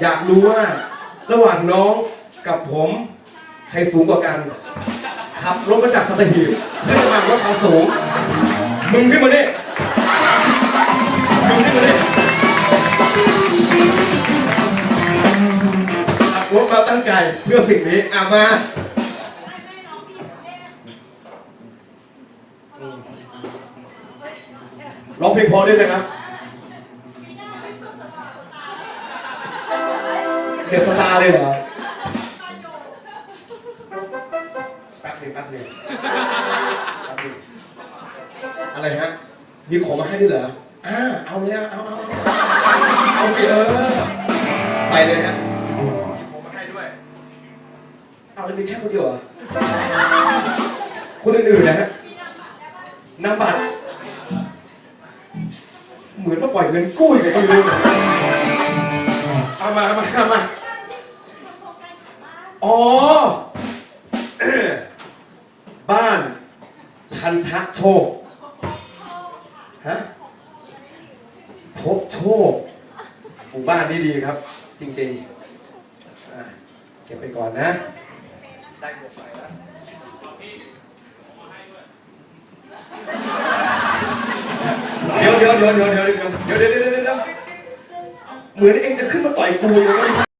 อยากรู้ว่า ระหว่างน้องกับผม ใครสูงกว่ากันขับรถมาจากสัตหีบเพื่อจะมาลดความสูง มึงขึ้นมาดิมึงขึ้นมาดิขับรถมาตั้งใจเพื่อสิ่งนี้อะมาร้องเพลงพอได้เลยครับ เดอะสตาร์เลยเหรอแป๊บหนึงแป๊บหนึงแป๊บหนึงอะไรฮะหยิบของมาให้ด้วยเหรออ่าเอาเลยอะเอาเอาเอาเอาสิเออใส่เลยฮะหยิบของมาให้ด้วย เอาแล้วมีแค่คนเดียวเหรอคนอื่นๆนะฮะนำบัตรเหมือนมาปล่อยเงินกู้อีกเลยก็ไม่รู้ เอามาเอามาเอามาอ๋อบ้านพันธะโชคฮะพบโชคหมู่บ้านนี้ดีครับ จริงๆอะเก็บไปก่อนนะ ได้หมดไปแล้ว เดี๋ยวเดี๋ยวเดี๋ยวเดี๋ยวเดี๋ยวเดี๋ยวเดี๋ยวเดี๋ยวเดี๋ยว เหมือนเองจะขึ้นมาต่อยกูอย่างนี้